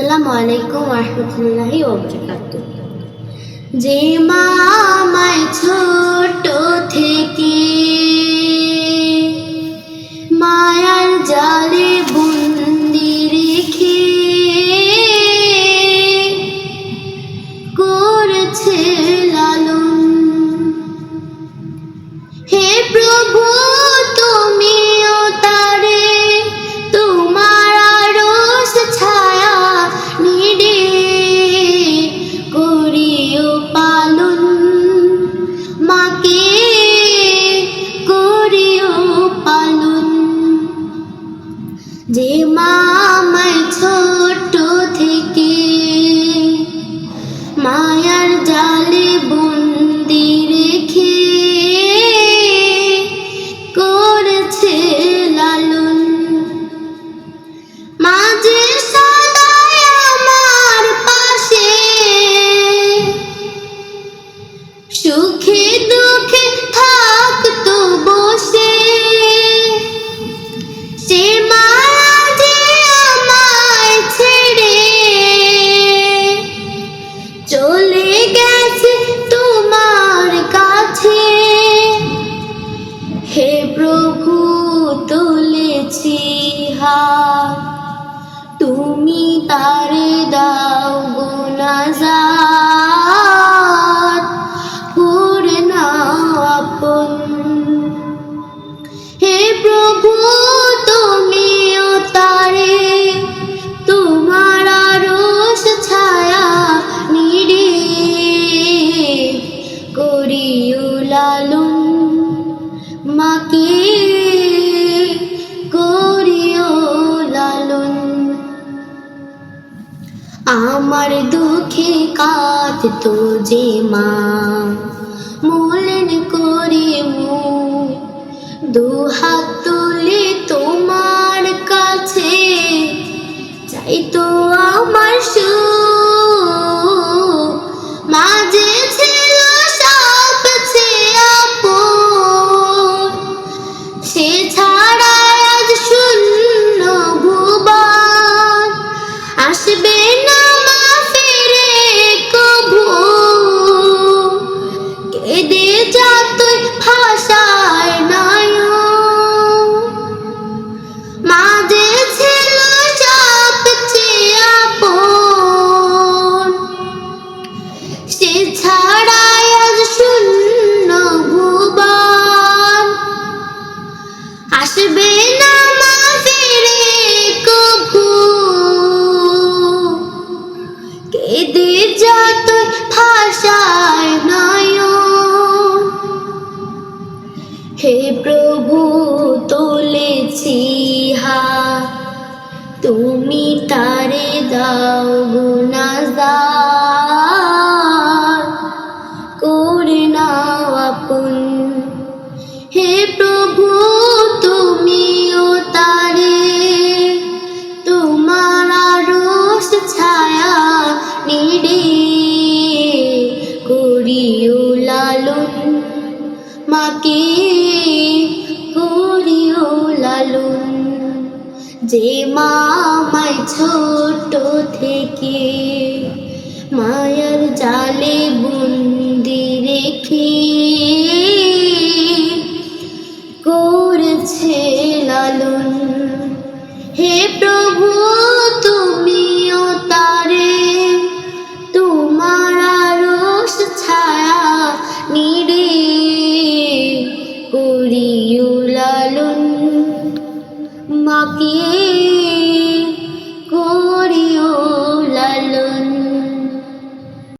আসসালামু আলাইকুম রহমতুল্লাহি ওবরাকাত। যে মা আমায় ছোট থেকে যে মা আমায় ছোট থেকে মায়ার জালে বন্দি রেখে করেছে লালন। মাঝে সদাই আমার পাশে, সুখে তুমি আমার দুঃখে কাঁদতো যে মা। মলেন করে মুখ দু হাত তুলে তোমার কাছে। চাইতো আমার সু মাঝে ছিল সব চেয়ে আপন। সে ছাড়া তুমি তারে দাও গুনাজার। করে নাও আপন। হে প্রভু, তুমিও তারে। তোমার আরশ ছায়া নিড়ে। করিও লালন মাকে, করিও লালন যে মা আমায় ছোট থেকে মায়ার জালে বন্দি রেখে করেছে লালন। হে প্রভু করিও লালন মাকে